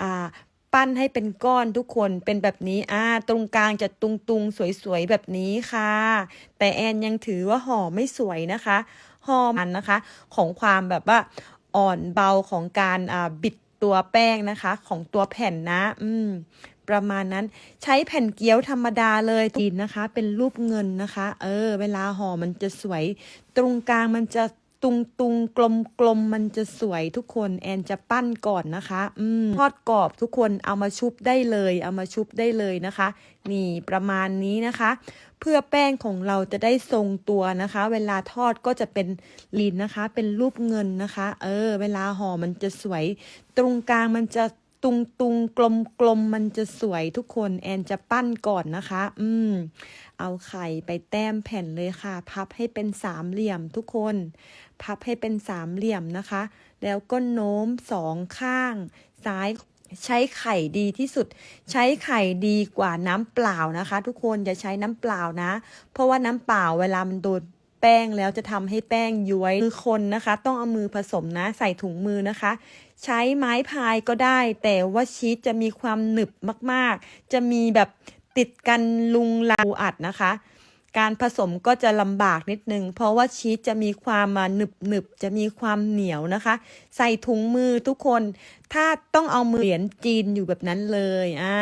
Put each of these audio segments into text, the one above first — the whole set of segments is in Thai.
อ่าปั้นให้เป็นก้อนทุกคนเป็นแบบนี้อ่าตรงกลางจะตุงตุงๆสวยๆแบบนี้ค่ะ แต่แอนยังถือว่าห่อไม่สวยนะคะห่อมันนะคะ ของความแบบว่าอ่อนเบาของการอ่าบิดตัวแป้งนะคะ ของตัวแผ่นนะ อืม ประมาณนั้นใช้แผ่นเกี๊ยวธรรมดาเลยจีนนะคะ เป็นรูปเงินนะคะ เออ เวลาห่อมันจะสวย ตรงกลางมันจะ ตุงตุงกลมกลมๆมันจะสวยทุกคนแอนจะปั้นก่อนนะคะ อืมทอดกรอบทุกคนเอามาชุบได้เลย เอามาชุบได้เลยนะคะ นี่ประมาณนี้นะคะ เพื่อแป้งของเราจะได้ทรงตัวนะคะ เวลาทอดก็จะเป็นลีนนะคะ เป็นรูปเงินนะคะ เออ เวลาห่อมันจะสวย ตรงกลางมันจะ ตุงตุงกลมกลมๆมันจะสวยทุกคนแอนจะปั้นก่อนนะคะ อืม เอาไข่ไปแต้มแผ่นเลยค่ะ พับให้เป็นสามเหลี่ยมทุกคน พับให้เป็นสามเหลี่ยมนะคะ แล้วก็โน้มสองข้าง ซ้ายใช้ไข่ดีที่สุด ใช้ไข่ดีกว่าน้ำเปล่านะคะ ทุกคนอย่าใช้น้ำเปล่านะ เพราะว่าน้ำเปล่าเวลามันโดน แป้งแล้วจะทำให้แป้งย้วยคือคนนะคะ ต้องเอามือผสมนะใส่ถุงมือนะคะ ใช้ไม้พายก็ได้ แต่ว่าชีสจะมีความหนึบมากๆ จะมีแบบติดกันลุงลาวอัดนะคะ การผสมก็จะลำบากนิดนึง เพราะว่าชีสจะมีความมาหนึบหนึบๆจะมีความเหนียวนะคะ ใส่ถุงมือทุกคน ถ้าต้องเอามือเหรียญจีนอยู่แบบนั้นเลยอ่า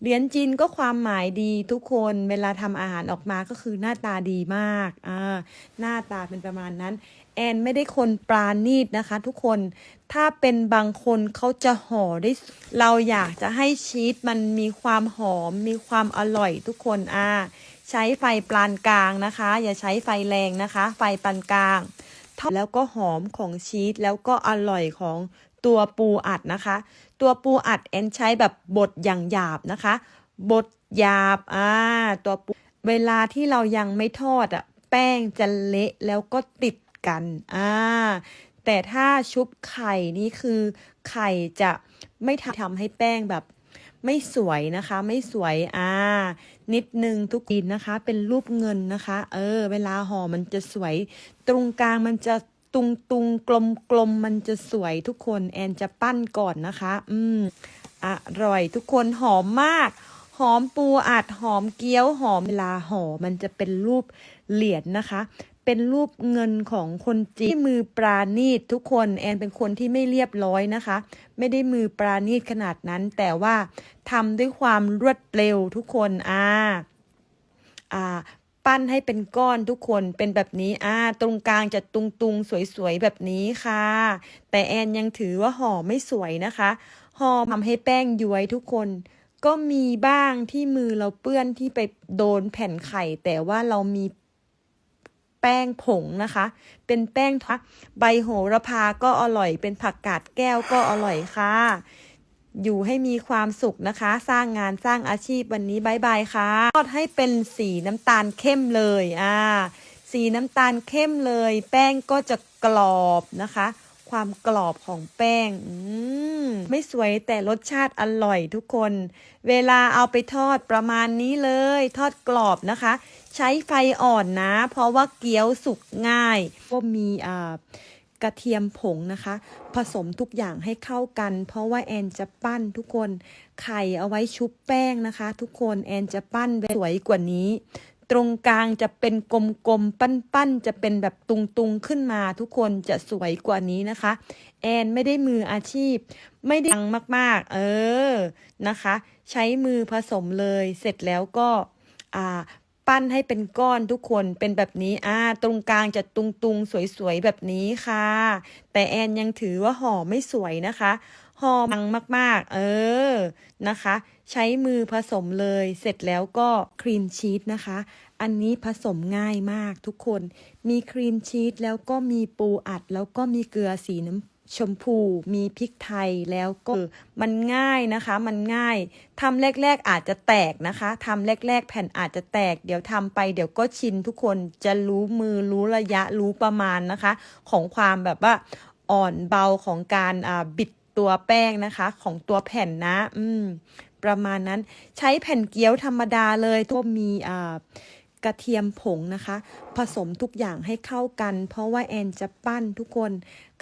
เหรียญจีนก็ความหมายดีทุกคนเวลาทำอาหารออกมาก็คือหน้าตาดีมากอ่าหน้าตาเป็นประมาณนั้นแอนไม่ได้คนปราณีตนะคะ ทุกคน ถ้าเป็นบางคนเขาจะห่อได้ เราอยากจะให้ชีสมันมีความหอม มีความอร่อยทุกคนอ่า ใช้ไฟปานกลางนะคะ อย่าใช้ไฟแรงนะคะ ไฟปานกลางทอดแล้วก็หอมของชีสแล้วก็อร่อยของตัวปูอัดนะคะ ตัวปูอัดแอนใช้แบบบดอย่างหยาบนะคะบดหยาบอ่าตัวปูเวลาที่เรายังไม่ทอดอะแป้งจะเละแล้วก็ติดกันอ่าแต่ถ้าชุบไข่นี่คือไข่จะไม่ทำให้แป้งแบบ ไม่สวยนะคะ ไม่สวยอ่านิดนึงทุกทีนะคะ เป็นรูปเงินนะคะ เออ เวลาห่อมันจะสวย ตรงกลางมันจะตุงตุงกลมกลมมันจะสวยทุกคน แอนจะปั้นก่อนนะคะ อืมอร่อยทุกคนหอมมาก หอมปูอัดหอมเกี๊ยวหอมเวลาห่อมันจะเป็นรูปเหรียญนะคะ เป็นรูปเงินของคนจีนที่มือปราณีตทุกคนแอนเป็นคนที่ไม่เรียบร้อยนะคะ ไม่ได้มือปราณีตขนาดนั้น แต่ว่าทำด้วยความรวดเร็วทุกคนอ่าอ่าปั้นให้เป็นก้อนทุกคนเป็นแบบนี้อ่าตรงกลางจะตุงตุงๆสวยๆแบบนี้ค่ะ แต่แอนยังถือว่าห่อไม่สวยนะคะห่อทำให้แป้งย้วยทุกคน ก็มีบ้างที่มือเราเปื้อนที่ไปโดนแผ่นไข่ แต่ว่าเรามี แป้งผงนะคะ เป็นแป้งทักใบโหระพาก็อร่อย เป็นผักกาดแก้วก็อร่อยค่ะ อยู่ให้มีความสุขนะคะ สร้างงานสร้างอาชีพวันนี้บายบายค่ะทอดให้เป็นสีน้ำตาลเข้มเลยอ่าสีน้ำตาลเข้มเลย แป้งก็จะกรอบนะคะ ความกรอบของแป้งมไม่สวยแต่รสชาติอร่อยทุกคน เวลาเอาไปทอดประมาณนี้เลย ทอดกรอบนะคะ ใช้ไฟอ่อนนะ เพราะว่าเกี๊ยวสุกง่าย ก็มีอ่ากระเทียมผงนะคะ ผสมทุกอย่างให้เข้ากัน เพราะว่าแอนจะปั้นทุกคน ไข่เอาไว้ชุบแป้งนะคะ ทุกคนแอนจะปั้นสวยกว่านี้ ตรงกลางจะเป็นกลมๆ ปั้นๆ จะเป็นแบบตุงๆ ขึ้นมาทุกคนจะสวยกว่านี้นะคะ แอนไม่ได้มืออาชีพ ไม่ได้ดังมากๆ เออนะคะ ใช้มือผสมเลยเสร็จแล้วก็อ่าปั้นให้เป็นก้อนทุกคนเป็นแบบนี้อ่าตรงกลางจะตุงตุงๆสวยๆ แบบนี้ค่ะ แต่แอนยังถือว่าห่อไม่สวยนะคะ หอมังมาก ๆ เออนะคะ ใช้มือผสมเลยเสร็จแล้วก็ครีมชีสนะคะ อันนี้ผสมง่ายมากทุกคน มีครีมชีสแล้วก็มีปูอัด แล้วก็มีเกลือสีน้ำชมพูมีพริกไทยแล้วก็มันง่ายนะคะ มันง่ายทำแรก ๆอาจจะแตกนะคะทำแรก ๆ แผ่นอาจจะแตก เดี๋ยวทำไปเดี๋ยวก็ชินทุกคนจะรู้มือรู้ระยะรู้ประมาณนะคะ ของความแบบว่าอ่อนเบาของการบิด ตัวแป้งนะคะ ของตัวแผ่นนะ อืม ประมาณนั้นใช้แผ่นเกี๊ยวธรรมดาเลยก็มีอ่ากระเทียมผงนะคะ ผสมทุกอย่างให้เข้ากัน เพราะว่าแอนจะปั้นทุกคน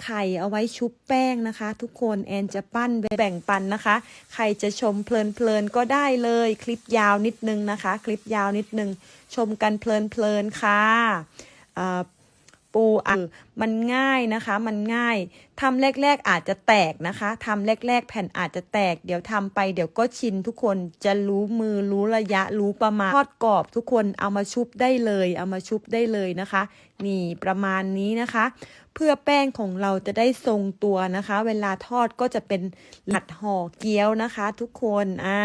ไข่เอาไว้ชุบแป้งนะคะ ทุกคนแอนจะปั้นแบ่งปันนะคะ ใครจะชมเพลินๆก็ได้เลย คลิปยาวนิดนึงนะคะ คลิปยาวนิดนึง ชมกันเพลินๆค่ะ ปูอะมันง่ายนะคะ มันง่ายทำแรก ๆอาจจะแตกนะคะทำแรก ๆ แผ่นอาจจะแตก เดี๋ยวทำไปเดี๋ยวก็ชินทุกคนจะรู้มือรู้ระยะรู้ประมาณทอดกรอบทุกคนเอามาชุบได้เลย เอามาชุบได้เลยนะคะ นี่ประมาณนี้นะคะ เพื่อแป้งของเราจะได้ทรงตัวนะคะ เวลาทอดก็จะเป็นหลัดห่อเกี๊ยวนะคะ ทุกคนอ่า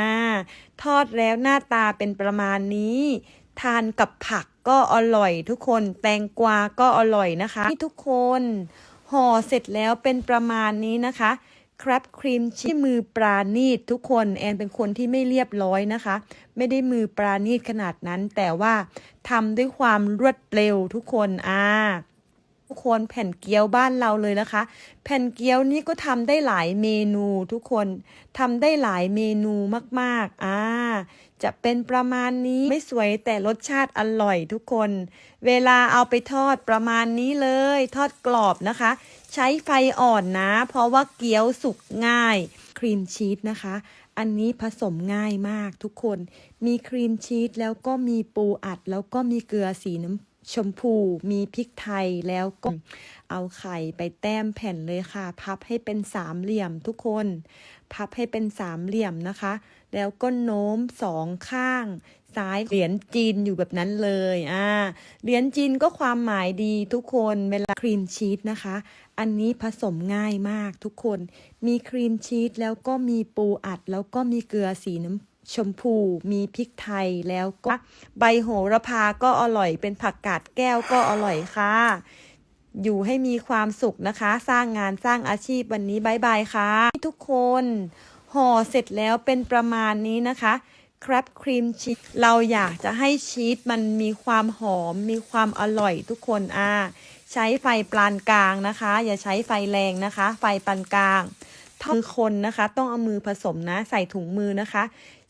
ทอดแล้วหน้าตาเป็นประมาณนี้ ทานกับผักก็อร่อยทุกคน แตงกวาก็อร่อยนะคะนี่ทุกคนห่อเสร็จแล้วเป็นประมาณนี้นะคะครับครีมชี่มือปราณีตทุกคนแอนเป็นคนที่ไม่เรียบร้อยนะคะ ไม่ได้มือปราณีตขนาดนั้น แต่ว่าทำด้วยความรวดเร็วทุกคนอ่า ทุกคนแผ่นเกี๊ยวบ้านเราเลยนะคะ แผ่นเกี๊ยวนี้ก็ทำได้หลายเมนูทุกคนทำได้หลายเมนูมากๆอ่าจะเป็นประมาณนี้ไม่สวยแต่รสชาติอร่อยทุกคน เวลาเอาไปทอดประมาณนี้เลย ทอดกรอบนะคะ ใช้ไฟอ่อนนะ เพราะว่าเกี๊ยวสุกง่าย ครีมชีสนะคะ อันนี้ผสมง่ายมากทุกคน มีครีมชีสแล้วก็มีปูอัดแล้วก็มีเกลือสีน้ำ ชมพูมีพริกไทยแล้วก็เอาไข่ไปแต้มแผ่นเลยค่ะ พับให้เป็นสามเหลี่ยมทุกคน พับให้เป็นสามเหลี่ยมนะคะ แล้วก็โน้มสองข้างซ้ายเหรียญจีนอยู่แบบนั้นเลยอ่าเหรียญจีนก็ความหมายดีทุกคนเวลาครีมชีสนะคะ อันนี้ผสมง่ายมากทุกคน มีครีมชีสแล้วก็มีปูอัดแล้วก็มีเกลือสีน้ำ ชมพูมีพริกไทยแล้วก็ใบโหระพาก็อร่อยเป็นผักกาดแก้วก็อร่อยค่ะ อยู่ให้มีความสุขนะคะ สร้างงานสร้างอาชีพวันนี้บายบายค่ะ ทุกคนห่อเสร็จแล้วเป็นประมาณนี้นะคะครับครีมชีสเราอยากจะให้ชีสมันมีความหอมมีความอร่อยทุกคนอ่าใช้ไฟปานกลางนะคะ อย่าใช้ไฟแรงนะคะ ไฟปานกลาง มือคนนะคะ ต้องเอามือผสมนะ ใส่ถุงมือนะคะ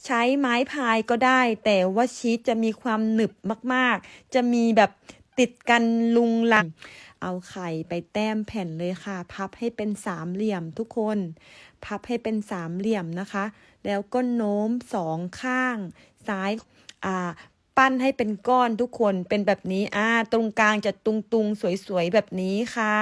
ใช้ไม้พายก็ได้ แต่ว่าชีสจะมีความหนึบมากๆ จะมีแบบติดกันลุงลัง เอาไข่ไปแต้มแผ่นเลยค่ะ พับให้เป็นสามเหลี่ยมทุกคน พับให้เป็นสามเหลี่ยมนะคะ แล้วก็โน้มสองข้าง ซ้ายอ่าปั้นให้เป็นก้อนทุกคนเป็นแบบนี้อ่าตรงกลางจะตุงตุงๆสวยๆแบบนี้ค่ะ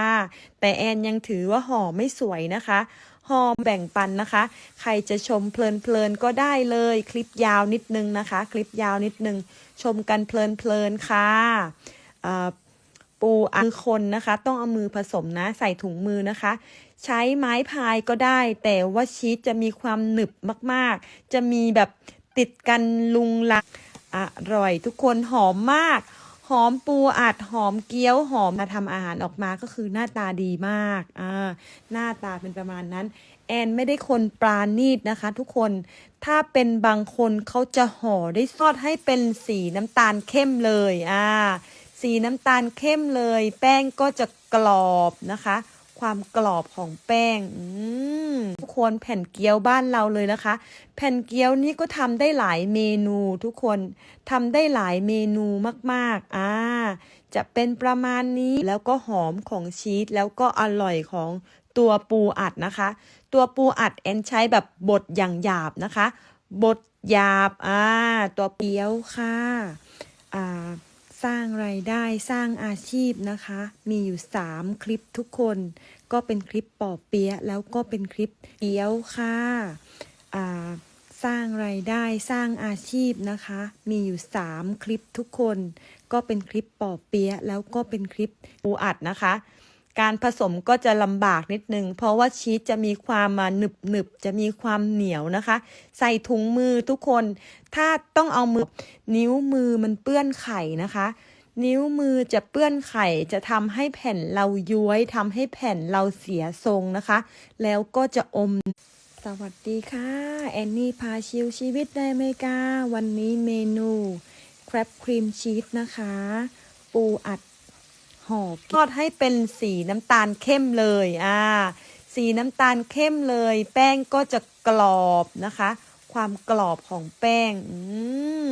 แต่แอนยังถือว่าห่อไม่สวยนะคะ ห่อแบ่งปันนะคะ ใครจะชมเพลินๆก็ได้เลย คลิปยาวนิดนึงนะคะ คลิปยาวนิดนึง ชมกันเพลินๆค่ะอ่าปูมือคนนะคะ ต้องเอามือผสมนะ ใส่ถุงมือนะคะ ใช้ไม้พายก็ได้ แต่ว่าชีสจะมีความหนึบมากๆ จะมีแบบติดกันลุงลังอร่อยทุกคนหอมมาก หอมปูอัดหอมเกี๊ยวหอมมาทำอาหารออกมาก็คือหน้าตาดีมากอ่าหน้าตาเป็นประมาณนั้น แอนไม่ได้คนปราณีตนะคะ ทุกคนถ้าเป็นบางคนเขาจะห่อได้ทอดให้เป็นสีน้ำตาลเข้มเลยอ่าสีน้ำตาลเข้มเลย แป้งก็จะกรอบนะคะ ความกรอบของแป้งอืม ทุกคนแผ่นเกี๊ยวบ้านเราเลยนะคะ แผ่นเกี๊ยวนี้ก็ทำได้หลายเมนูทุกคนทำได้หลายเมนูมากๆอ่าจะเป็นประมาณนี้แล้วก็หอมของชีสแล้วก็อร่อยของตัวปูอัดนะคะ ตัวปูอัดแอนใช้แบบบดอย่างหยาบนะคะบดหยาบอ่าตัวเปี๊ยวค่ะอ่า สร้างไรายได้สร้างอาชีพนะคะ มีอยู่ 3 คลิปทุกคน ก็เป็นคลิปปอบเปี๊ยะแล้วก็เป็นคลิปเปี๊ยวค่ะอ่าสร้างไรายได้สร้างอาชีพนะคะ มีอยู่ 3 คลิปทุกคน ก็เป็นคลิปปอบเปี๊ยะแล้วก็เป็นคลิปปูอัดนะคะ การผสมก็จะลำบากนิดนึง เพราะว่าชีสจะมีความมาหนึบหนึบๆจะมีความเหนียวนะคะ ใส่ถุงมือทุกคน ถ้าต้องเอามือนิ้วมือมันเปื้อนไข่นะคะ นิ้วมือจะเปื้อนไข่จะทำให้แผ่นเราย้วยทำให้แผ่นเราเสียทรงนะคะ แล้วก็จะอมสวัสดีค่ะ แอนนี่พาชิวชีวิตในอเมริกา วันนี้เมนูคร a บครีมชีสนะคะ ปูอัด ห่อทอดให้เป็นสีน้ำตาลเข้มเลยอ่าสีน้ำตาลเข้มเลย แป้งก็จะกรอบนะคะ ความกรอบของแป้งอืม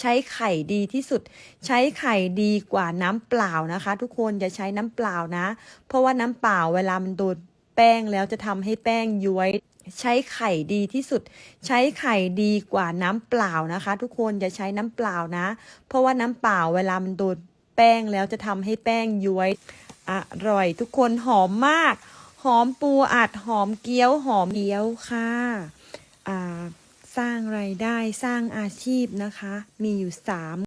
ใช้ไข่ดีที่สุด ใช้ไข่ดีกว่าน้ำเปล่านะคะ ทุกคนอย่าใช้น้ำเปล่านะ เพราะว่าน้ำเปล่าเวลามันโดนแป้งแล้วจะทำให้แป้งย้วยใช้ไข่ดีที่สุด ใช้ไข่ดีกว่าน้ำเปล่านะคะ ทุกคนอย่าใช้น้ำเปล่านะ เพราะว่าน้ำเปล่าเวลามันโดน แป้งแล้วจะทำให้แป้งย้วยอร่อย ทุกคนหอมมาก หอมปูอัดหอมเกี๊ยวหอมเกี๊ยวค่ะสร้างไรายได้สร้างอาชีพนะคะ มีอยู่สาม